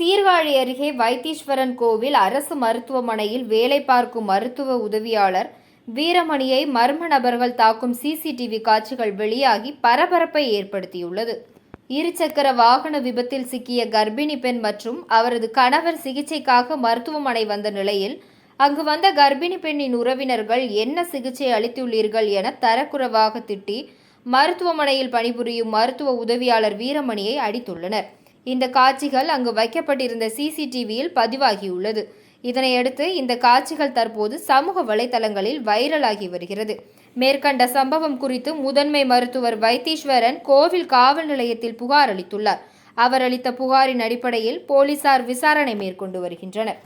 அருகே வைத்தீஸ்வரன் கோவில் அரசு மருத்துவமனையில் வேலை பார்க்கும் மருத்துவ உதவியாளர் வீரமணியை மர்ம நபர்கள் தாக்கும் சிசிடிவி காட்சிகள் வெளியாகி பரபரப்பை ஏற்படுத்தியுள்ளது. இருசக்கர வாகன விபத்தில் சிக்கிய கர்ப்பிணி பெண் மற்றும் அவரது கணவர் சிகிச்சைக்காக மருத்துவமனை வந்த நிலையில் அங்கு வந்த கர்ப்பிணி பெண்ணின் உறவினர்கள் என்ன சிகிச்சை அளித்துள்ளீர்கள் என தரக்குறைவாக திட்டி மருத்துவமனையில் பணிபுரியும் மருத்துவ உதவியாளர் வீரமணியை அடித்துள்ளனர். இந்த காட்சிகள் அங்கு வைக்கப்பட்டிருந்த சிசிடிவியில் பதிவாகியுள்ளது. இதனையடுத்து இந்த காட்சிகள் தற்போது சமூக வலைதளங்களில் வைரலாகி வருகிறது. மேற்கண்ட சம்பவம் குறித்து முதன்மை மருத்துவர் வைத்தீஸ்வரன் கோவில் காவல் நிலையத்தில் புகார் அளித்துள்ளார். அவர் அளித்த புகாரின் அடிப்படையில் போலீசார் விசாரணை மேற்கொண்டு வருகின்றனர்.